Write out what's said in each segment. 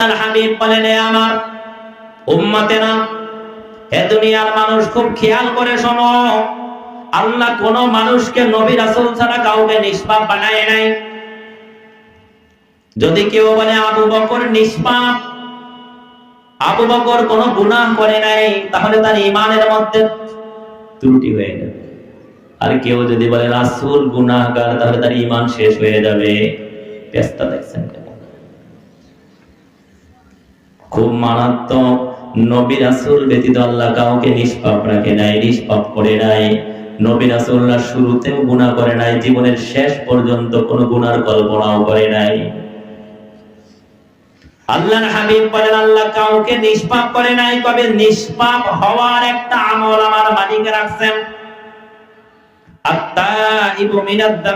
আল্লাহর হাবিব বলেন, "এ আমার উম্মতেরা হে দুনিয়ার মানুষ খুব খেয়াল করে শোনো। আল্লাহ কোন মানুষকে নবী ছাড়া কাউকে নিষ্পাপ বানায় নাই। যদি কেউ বলে, আবু বকর নিষ্পাপ, আবু বকর কোনো গুনাহ করে নাই তাহলে তার ইমানের মধ্যে ত্রুটি হয়ে যাবে। আর কেউ যদি বলে, রাসূল গুনাহগার তাহলে তার ইমান শেষ হয়ে যাবে। ব্যস্ত দেখছেন খুব মারাত্মক। নবী রাসূল ব্যতীত আল্লাহ কাউকে নিষ্পাপ রাখে নাই, নিষ্পাপ করে নাই। নবী রাসূলরা শুরুতেও গুনাহ করে নাই, জীবনের শেষ পর্যন্ত কোনো গুনার কল্পনাও করে নাই। আল্লাহর হাবিব বলেন, আল্লাহ কাউকে নিষ্পাপ করে নাই, তবে নিষ্পাপ হওয়ার একটা আমল আমার মালিক রাখছেন। আত্তাইবু মিনাদ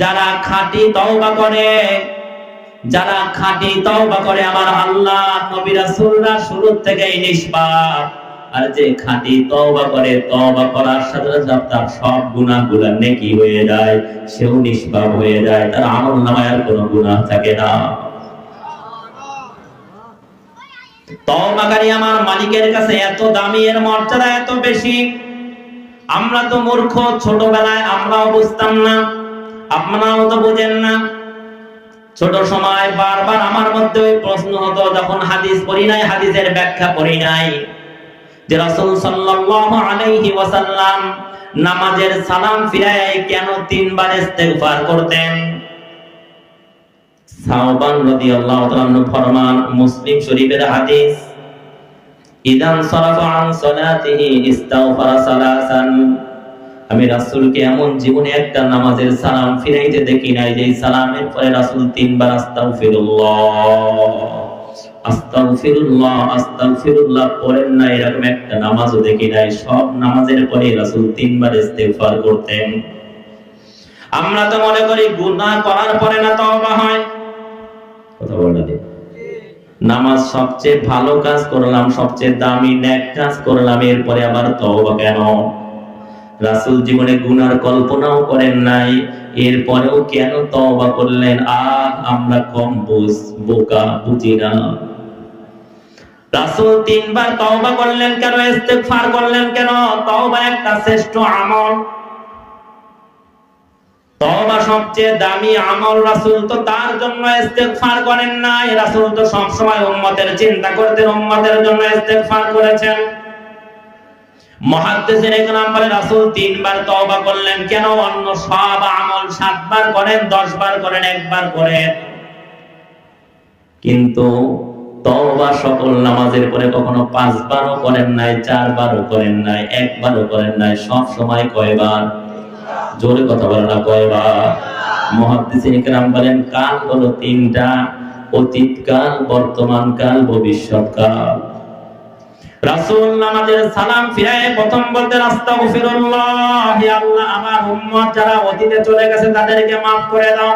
যারা খাঁটি তওবা করে যারা খাঁটি তওবা করে আমার আল্লাহ, নবী রাসূলরা শুরু থেকেই নিষ্পাপ। আর যে খাঁটি তওবা করে, তওবা করার সাথে সাথে তার সব গুনাহগুলো নেকি হয়ে যায়, সেও নিষ্পাপ হয়ে যায়, তার আমল নামায় আর কোনো গুনাহ থাকে না। তওবাকারী আমার মালিকের কাছে এত দামি, এর মর্যাদা এত বেশি। আমরা তো মূর্খ, ছোটবেলায় আমরাও বুঝতাম না, আপনারাও তো বোঝেন না। ছোট সময় বারবার আমার মধ্যে ওই প্রশ্ন হতো, যখন হাদিস পড়ি নাই, হাদিসের ব্যাখ্যা পড়ি নাই। যে রাসূল সাল্লাল্লাহু আলাইহি ওয়াসাল্লাম নামাজের সালাম ফিরায় কেন তিনবার ইস্তেগফার করতেন? সাওবান রাদিয়াল্লাহু তাআলা ফরমান, মুসলিম শরীফের হাদিস, ইদান সারাফা আন সালাতিহি ইস্তাগফারা সালাসান। আমি রাসূলকে এমন জীবনে একটা নামাজের সালাম ফিরাইতে দেখি নাই যে সালামের পরে রাসূল তিনবার করতেন। আমরা তো মনে করি করার পরে না হয়। নামাজ সবচেয়ে ভালো কাজ করলাম, সবচেয়ে দামি নেক কাজ করলাম, এরপরে আবার তওবা কেন? রাসূল জীবনে গুনার কল্পনাও করেন নাই। এরপরেও কেন তওবা করলেন? আহ, আমরা কম বুঝ, বোকা বুঝি না। তিনবার তওবা করলেন কেন? ইস্তেগফার করলেন কেন? তওবা একটা শ্রেষ্ঠ আমল। তওবা সবচেয়ে দামি আমল রাসূল তো তার জন্য ইস্তেগফার করেন নাই। রাসূল তো সব সময় উম্মতের চিন্তা করতেন, উম্মতের জন্য ইস্তেগফার করেছেন। মহাদ্দেশের একরাম একবার কখনো পাঁচবারও করেন নাই, চারবারও করেন নাই, একবারও করেন নাই, সব সময় কয়বার? জোরে কথা বলে না, কয়বার? মহাদ্দেশের একরাম বলেন, কাল হলো তিনটা অতীতকাল বর্তমানকাল রাসূল নামাজের সালাম ফিরায় প্রথম বলতে, আস্তাগফিরুল্লাহ হে আল্লাহ, আমার উম্মত যারা অতীতে চলে গেছে তাদেরকে maaf করে দাও।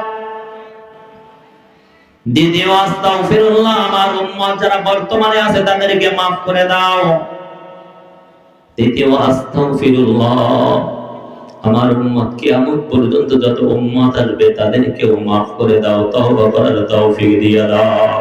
দ্বিতীয়, আস্তাগফিরুল্লাহ, আমার উম্মত যারা বর্তমানে আছে তাদেরকে maaf করে দাও। তৃতীয়, আস্তাগফিরুল্লাহ, আমার উম্মত কিয়ামত পর্যন্ত যত উম্মত আসবে তাদেরকেও maaf করে দাও, তওবা করার তৌফিক দিয়ে দাও।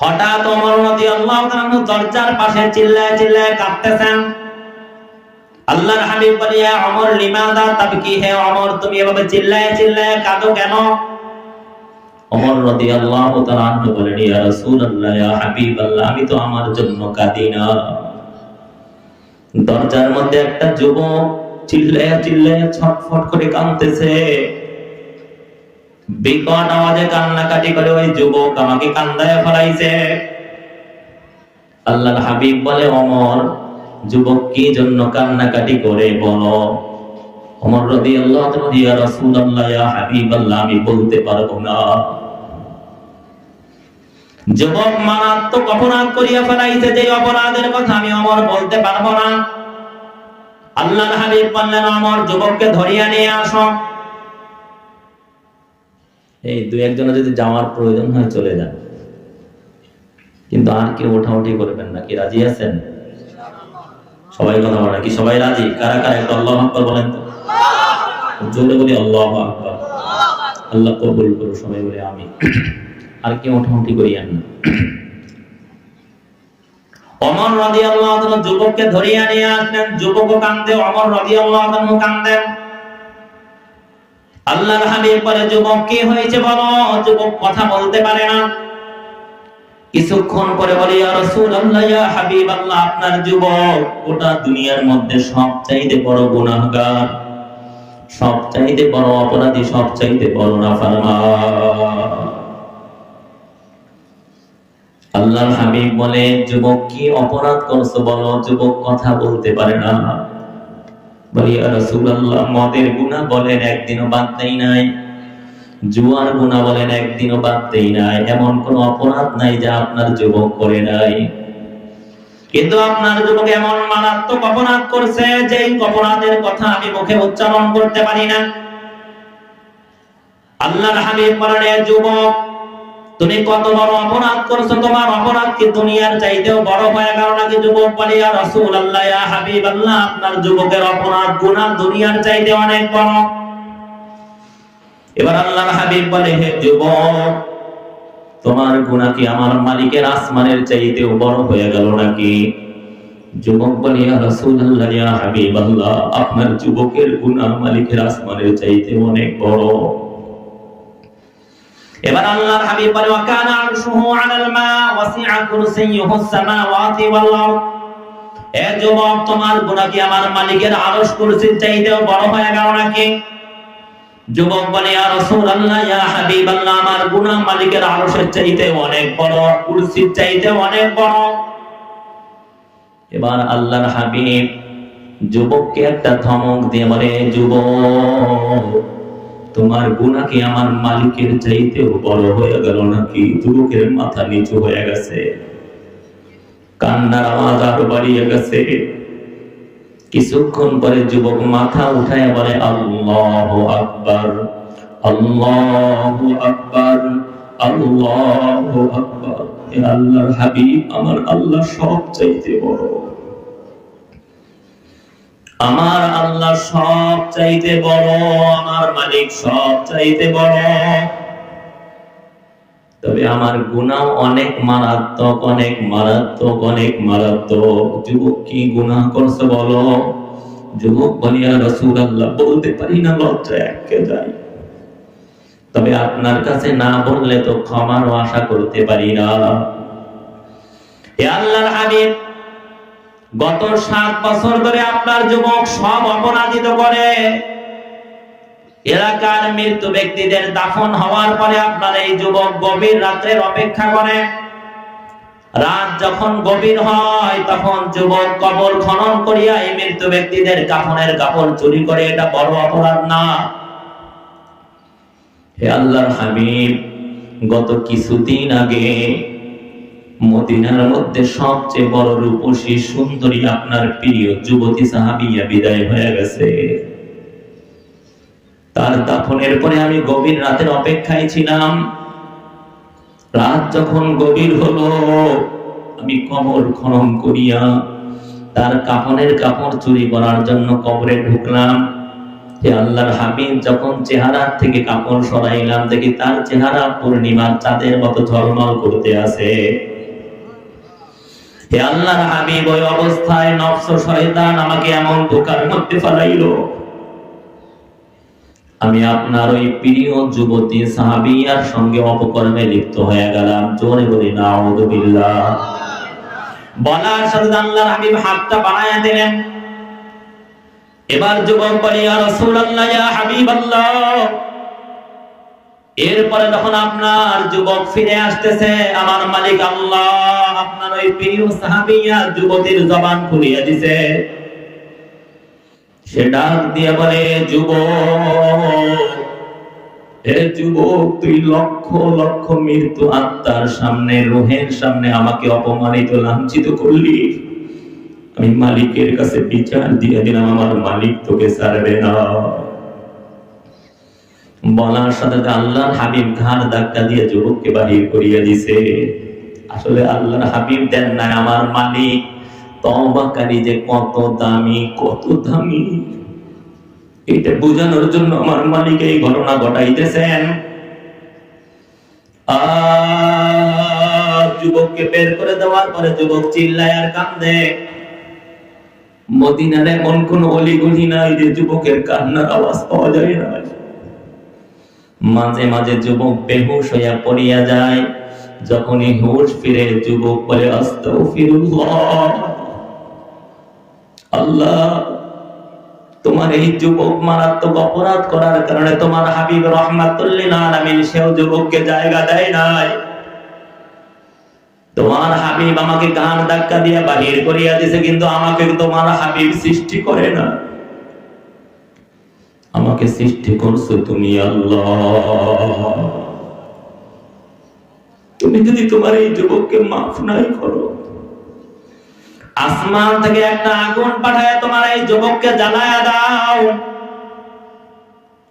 হঠাৎ ওমর রাদিয়াল্লাহু তাআলা দরজার পাশে চিল্লায় চিল্লায় কাঁদতেছেন। আল্লাহর হাবিব বলে ইয়া ওমর, লিমাদা তাবকি? হে ওমর, তুমি এভাবে চিল্লায় চিল্লায় কাঁদো কেন? ওমর রাদিয়াল্লাহু তাআলা বলেন, ইয়া রাসূলুল্লাহ, ইয়া হাবিবাল্লাহ, আমি তো আমার জন্য কাঁদি না। দরজার মধ্যে একটা যুবক চিল্লায় চিল্লায় ছটফট করে কাঁদতেছে। বিকট আওয়াজে কান্নাকাটি করে ওই যুবক আমাকে কান্দায় ফলাইছে। হাবিব বলে, অমর, যুবক কি জন্য কান্নাকাটি করে বলো? অমর রদি আল্লাহ ইয়া ইয়া আমি বলতে পারব না। যুবক মারাত্মক অপরাধ করিয়া ফেলাইছে যে অপরাধের কথা আমি অমর বলতে পারব না। আল্লাহ হাবিব বললেন, অমর, যুবককে ধরিয়া নিয়ে আসো। এই দুই একজনে যদি যাওয়ার প্রয়োজন হয় চলে যান। কিন্তু আর কেউ ওঠাউঠি করবেন না। কি রাজি আছেন? সবাই কথা বলে কি সবাই রাজি? কারা কারা? একটু আল্লাহ আকবর বলেন তো। জোরে বলি আল্লাহ আকবর। আল্লাহ কবুল করো সবাই বলে আমি আর কেউ ওঠাউঠি করিয়েন না। অমর রাজি আল্লাহ যুবককে ধরিয়া নিয়ে আসলেন। যুবক কান্দে অমর রাজি আল্লাহ কান্দেন আল্লাহর হাবিব বলে, যুবক, কি হয়েছে বলো? যুবক কথা বলতে পারে না। কিছুক্ষণ পরে বলে, ইয়া রাসূলুল্লাহ, ইয়া হাবিব আল্লাহ আপনার যুবক, গোটা দুনিয়ার মধ্যে সবচাইতে বড় গুনাহগার, সবচাইতে বড় অপরাধী, সবচাইতে বড় নাফরমান আল্লাহর হাবিব বলে, যুবক, কি অপরাধ করছ বলো? যুবক কথা বলতে পারে না। মদের গুনাহ বলেন, একদিনও বাদ নাই। জুয়ার গুনাহ বলেন, একদিনও বাদ নাই। এমন কোন অপরাধ নাই যা আপনার যুবক করে নাই। কিন্তু আপনার যুবক এমন মারাত্মক অপরাধ করছে যে অপরাধের কথা আমি মুখে উচ্চারণ করতে পারি না। আল্লাহর হাবিব যুবক তুমি কত বড় অপরাধ করছ? তোমার অপরাধ কি দুনিয়ার চাইতেও বড় হয়ে? গেল নাকি যুবক বলে, ইয়া রাসূলুল্লাহ, ইয়া হাবিবাল্লাহ, আপনার যুবকের অপরাধ গুনাহ দুনিয়ার চাইতে অনেক বড়। এবার আল্লাহর হাবিব বলে, হে যুবক, তোমার গুনাহ কি আমার মালিকের আসমানের চাইতেও বড় হয়ে গেল নাকি? যুবক বলে, ইয়া রাসূলুল্লাহ, ইয়া হাবিবাল্লাহ, আপনার যুবকের গুনাহ মালিকের আসমানের চাইতে অনেক বড়। এবার আল্লাহর হাবিব বলে, ওয়াকানা আরশুহু আলাল মা ওয়াসিআ কুরসিয়ুহুস সামাওয়াতি ওয়াল আরদ। এ যুবক, তোমার গুনাহ কি আমার মালিকের আরশ কুরসির চাইতেও বড় হয়ে গেল নাকি? যুবক বলে, ইয়া রাসূলুল্লাহ, ইয়া হাবিবাল্লাহ, আমার গুনাহ মালিকের আরশের চাইতে অনেক বড়, কুরসির চাইতে অনেক বড়। এবার আল্লাহর হাবিব যুবককে একটা ধমক দিয়ে বলে, যুবক তোমার গুনাহ কি আমার মালিকের চাইতেও বড় হয়ে গেল নাকি? যুবকের মাথা নিচু হয়ে গেছে। কান্নার আওয়াজ আরও বাড়িয়ে গেছে। কিছুক্ষণ পরে যুবক মাথা উঠায় বলে, আল্লাহ আকবার আল্লাহ আকবার আল্লাহ আকবার। আল্লাহর হাবিব, আমার আল্লাহ সব চাইতে বড়। আমার আল্লাহ সব চাইতে বড়, আমার মালিক সব চাইতে বড়। তবে আমার গুনাহ অনেক মারাত্মক অনেক মারাত্মক অনেক মারাত্মক। যুবক কি গুনাহ করছে বলো? যুবক বলিয়া রসুল আল্লাহ বলতে পারি না লজ্জা একে যাই তবে আপনার কাছে না বললে তো ক্ষমারও আশা করতে পারি না। আল্লাহর হাবিব গত সাত বছর ধরে আপনার যুবক সব অপরাধিত করে। এলাকার মৃত্যু ব্যক্তিদের দাফন হওয়ার পরে আপনার এই যুবক গভীর রাত্রের অপেক্ষা করে। রাত যখন গভীর হয়, তখন যুবক কবর খনন করিয়া এই মৃত্যু ব্যক্তিদের কাফনের কাপড় চুরি করে, এটা বড় অপরাধ না। হে আল্লাহর হাবিব, গত কিছুদিন আগে মদিনার মধ্যে সবচেয়ে বড় রূপসী সুন্দরী আপনার প্রিয় যুবতী সাহাবিয়া বিদায় হয়ে গেছে। তার দাফনের পরে আমি গভীর রাতের অপেক্ষায় ছিলাম। রাত যখন গভীর হলো, আমি কবর খনন করিয়া তার কাফনের কাপড় চুরি করার জন্য কবরে ঢুকলাম। হে আল্লাহর হাবিব, যখন চেহারা থেকে কাপড় সরাইলাম, দেখি তার চেহারা পূর্ণিমার চাঁদের মতো ঝলমল করতে আছে। হে আল্লাহর হাবিব, ওই অবস্থায় নফস শয়তান আমাকে এমন ধোকার মধ্যে ফেলাইলো। আমি আপনার ওই প্রিয় যুবতী সাহাবিয়ার সঙ্গে অপকর্মে লিপ্ত হয়ে গেলাম। জোরে বলি নাউযুবিল্লাহ বলার সাথে আল্লাহর হাবিব হাতটা বাড়ায়া দিলেন। এবার যুবক বলে, ইয়া রাসূলুল্লাহ, ইয়া হাবিবাল্লাহ। এরপরে যখন আপনার যুবক ফিরে আসতেছে, আমার মালিক আল্লাহ আপনার ওই প্রিয় সাহাবিয়া যুবতীর জবান খুলিয়ে দিছে। সে ডাক দিয়ে বলে, যুবক হে যুবক, তুই লক্ষ লক্ষ মৃত্যু আত্মার সামনে, রোহের সামনে আমাকে অপমানিত, লাঞ্ছিত করলি। আমি মালিকের কাছে বিচার দিয়ে দিলাম, আমার মালিক তোকে ছাড়বে না। বলার সাথে আল্লাহর হাবিব ঘাড় ধাক্কা দিয়ে যুবককে বাহির করিয়া দিছে। আসলে আল্লাহর হাবিব দেন না আমার মালিক। তবাকারী যে কত দামি কত দামি। এটা বোঝানোর জন্য আমার মালিক এই ঘটনা ঘটাইতেছেন। যুবককে বের করে দেওয়ার পরে যুবক চিল্লায় আর কান্দে। মদিনার এমন কোন অলিগলি নাই যে যুবকের কান্নার আওয়াজ পাওয়া যায় না। মাঝে মাঝে যুবক বেহুশ হইয়া পড়িয়া যায়। যখনই হুশ ফিরে যুবক বলে আল্লাহ, তোমার এই যুবক মারাত্মক অপরাধ করার কারণে তোমার হাবিব রহমাতুল্লিল আলামিন সেও যুবককে জায়গা দেয় নাই। তোমার হাবিব আমাকে গান ধাক্কা দিয়ে বাহির করিয়া দিছে, কিন্তু আমাকে তোমার হাবিব সৃষ্টি করে না। আমাকে সৃষ্টি করছ তুমি, আল্লাহ। তুমি যদি তোমার এই যুবককে মাফ নাই করো, আসমান থেকে একটা আগুন পাঠায় তোমার এই যুবককে জ্বালায়া দাও।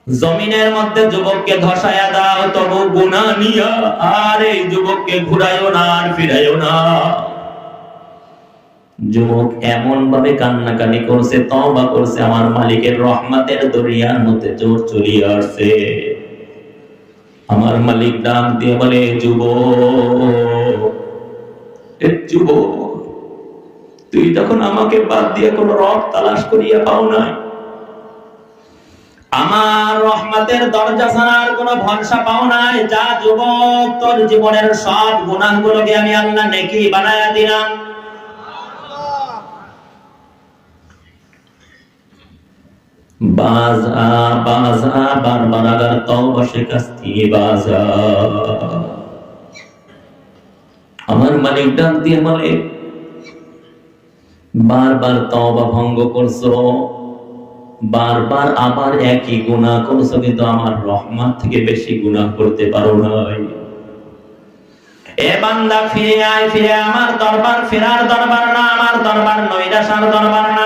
জমিনের মধ্যে যুবককে ধসায়া দাও, তবু গুণা নিয়া আর এই যুবককে ঘুরাইও না আর ফিরাইও না। যুবক এমন ভাবে কান্নাকানি করছে তবা করছে, আমার মালিকের রহমতের দরিয়ার মধ্যে জোর চলিয়ে আসছে আমার মালিক ডাক দিয়ে বলে যুবক এ যুবক তুই তখন আমাকে বাদ দিয়ে কোন রব তালাশ করিয়া পাও নাই। আমার রহমতের দরজা ছাড়ার কোন ভরসা পাও নাই। যা যুবক, তোর জীবনের সব গুণাগুলোকে আমি আল্লাহ নেকি বানায়া দিলাম। বাজা বাজা বারবার আগার বাজা। আমার মালিক ডাক দিয়ে বারবার ভঙ্গ করছ, বারবার আবার একই গুনাহ করছ, কিন্তু আমার রহমত থেকে বেশি গুনাহ করতে পারো নাই। এ বান্দা ফিরে আয়, ফিরে আমার দরবার, ফেরার দরবার না, আমার দরবার নৈরাশার দরবার না।